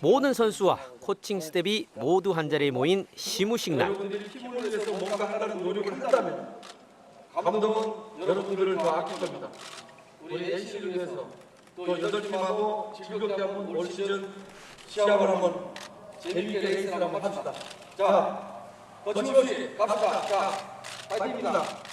모든 선수와 코칭 스텝이 모두 한 자리에 모인 시무식 날. 여러분들이 팀을 위해서 뭔가 하려는 노력을 한다면 감독은 여러분들을 더 아낄 겁니다. 우리 NC를 위해서 또 여덟 팀하고 즐겁게 한번 올 시즌 시합을 한번 재밌게 레이스를 한번 합시다. 자, 거침없이 갑시다. 자, 파이팅입니다.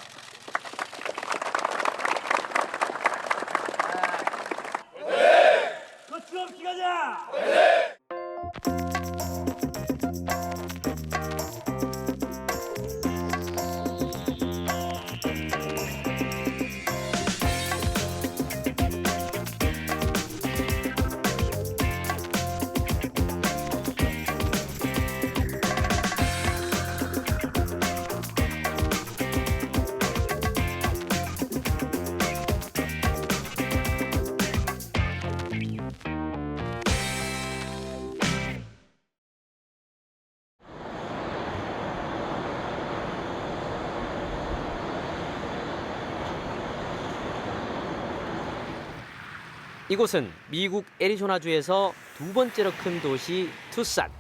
이곳은 미국 애리조나주에서 두 번째로 큰 도시 투싼.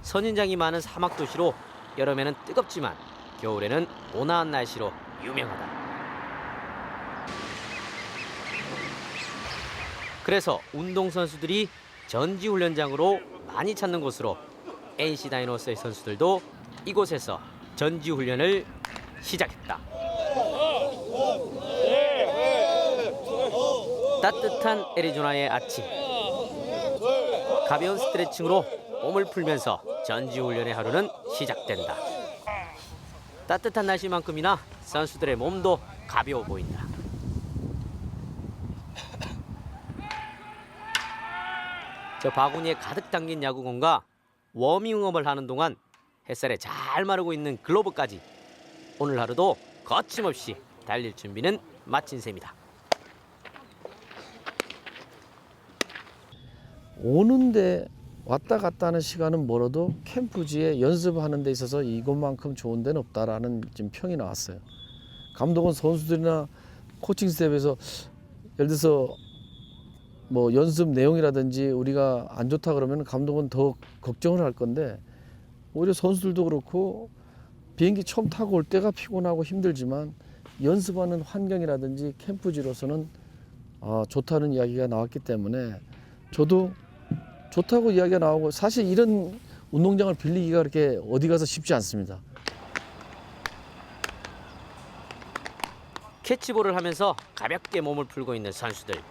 선인장이 많은 사막 도시로 여름에는 뜨겁지만 겨울에는 온화한 날씨로 유명하다. 그래서 운동선수들이 전지훈련장으로 많이 찾는 곳으로 NC 다이노스의 선수들도 이곳에서 전지훈련을 시작했다. 따뜻한 애리조나의 아침. 가벼운 스트레칭으로 몸을 풀면서 전지훈련의 하루는 시작된다. 따뜻한 날씨만큼이나 선수들의 몸도 가벼워 보인다. 저 바구니에 가득 담긴 야구공과 워밍업을 하는 동안 햇살에 잘 마르고 있는 글로브까지 오늘 하루도 거침없이 달릴 준비는 마친 셈이다. 오는데 왔다 갔다 하는 시간은 멀어도 캠프지에 연습하는 데 있어서 이것만큼 좋은 데는 없다라는 지금 평이 나왔어요. 감독은 선수들이나 코칭 스텝에서 예를 들어서 뭐 연습 내용이라든지 우리가 안 좋다 그러면 감독은 더 걱정을 할 건데 오히려 선수들도 그렇고 비행기 처음 타고 올 때가 피곤하고 힘들지만 연습하는 환경이라든지 캠프지로서는 아, 좋다는 이야기가 나왔기 때문에 저도 좋다고 이야기가 나오고 사실 이런 운동장을 빌리기가 그렇게 어디 가서 쉽지 않습니다. 캐치볼을 하면서 가볍게 몸을 풀고 있는 선수들. 네,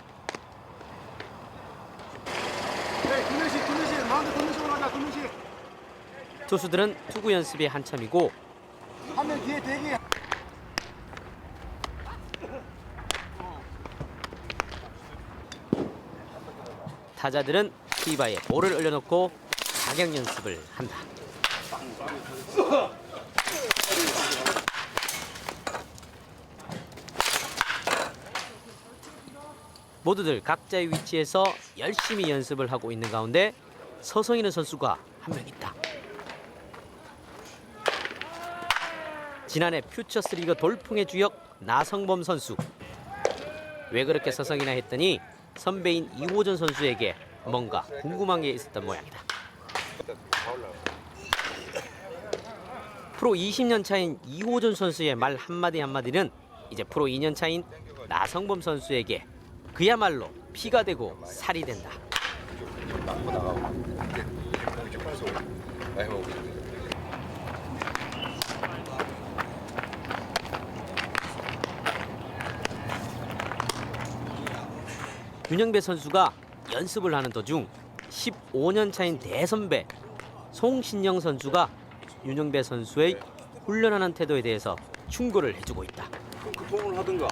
금연식, 금연식, 마운드 금연식으로 하자, 금연식. 투수들은 투구 연습이 한참이고 화면 뒤에 대기. 타자들은 티바에 볼을 올려놓고 사격 연습을 한다. 모두들 각자의 위치에서 열심히 연습을 하고 있는 가운데 서성이는 선수가 한 명 있다. 지난해 퓨처스리그 돌풍의 주역 나성범 선수. 왜 그렇게 서성이나 했더니 선배인 이호전 선수에게 뭔가 궁금한 게 있었던 모양이다. 프로 20년 차인 이호전 선수의 말 한마디 한마디는 이제 프로 2년 차인 나성범 선수에게 그야말로 피가 되고 살이 된다. 윤영배 선수가 연습을 하는 도중 15년 차인 대선배 송신영 선수가 윤영배 선수의 훈련하는 태도에 대해서 충고를 해주고 있다. 그 폼을 하든가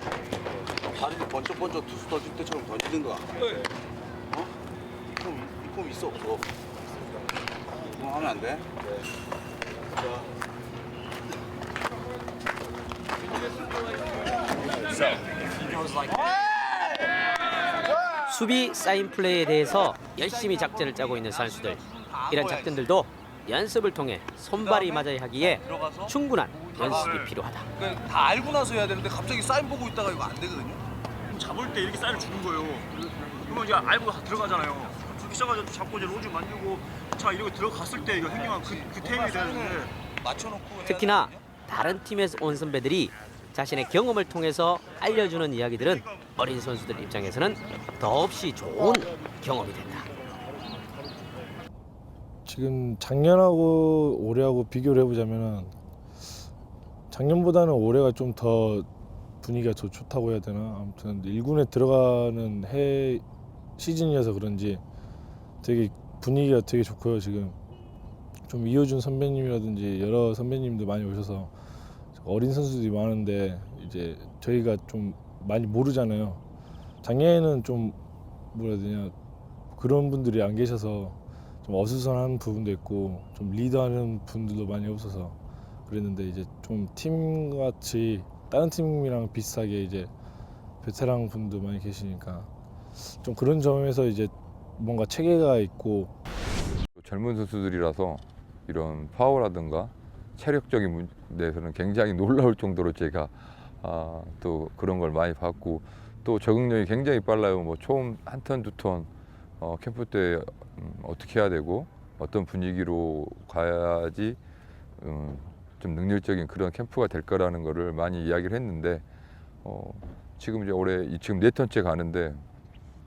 다리를 번쩍번쩍 투수 던질 때처럼 던지든가 어? 이폼 이폼 있어 없어 이거 하면 안 돼? 수비 사인 플레이에 대해서 열심히 작전을 짜고 있는 선수들. 이런 작전들도 연습을 통해 손발이 맞아야 하기에 충분한 연습이 필요하다. 그러니까 다 알고 나서 해야 되는데 갑자기 사인 보고 있다가 이거 안 되거든요 잡을 때 이렇게 쌀을 주는 거예요. 그러면 이제 알고 다 들어가잖아요. 그렇게 시작해서 잡고 이제 로즈 만들고 자 이렇게 들어갔을 때 이거 행동한 그, 그 타임이 되는데 맞춰놓고 특히나. 다른 팀에서 온 선배들이 자신의 경험을 통해서 알려주는 이야기들은 어린 선수들 입장에서는 더없이 좋은 경험이 된다. 지금 작년하고 올해하고 비교를 해보자면은 작년보다는 올해가 좀 더 분위기가 더 좋다고 해야 되나 아무튼 1군에 들어가는 해 시즌이어서 그런지 되게 분위기가 되게 좋고요 지금 좀 이호준 선배님이라든지 여러 선배님들 많이 오셔서 어린 선수들이 많은데 이제 저희가 좀 많이 모르잖아요. 작년에는 좀 뭐라 해야 되냐 그런 분들이 안 계셔서 좀 어수선한 부분도 있고 좀 리드하는 분들도 많이 없어서 그랬는데 이제 좀 팀 같이 다른 팀이랑 비슷하게 이제 베테랑 분도 많이 계시니까 좀 그런 점에서 이제 뭔가 체계가 있고. 젊은 선수들이라서 이런 파워라든가 체력적인 문제에서는 굉장히 놀라울 정도로 제가 아, 또 그런 걸 많이 봤고 또 적응력이 굉장히 빨라요. 뭐 처음 한 턴, 두턴 어, 캠프 때 음, 어떻게 해야 되고 어떤 분위기로 가야지 음, 좀 능률적인 그런 캠프가 될 거라는 거를 많이 이야기를 했는데 어, 지금 이제 올해 이- 지금 네 턴째 가는데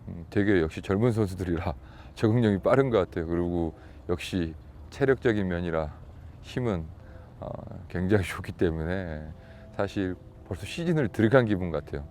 음, 되게 역시 젊은 선수들이라 적응력이 빠른 것 같아요. 그리고 역시 체력적인 면이라 힘은 어, 굉장히 좋기 때문에 사실 벌써 시즌을 들어간 기분 같아요.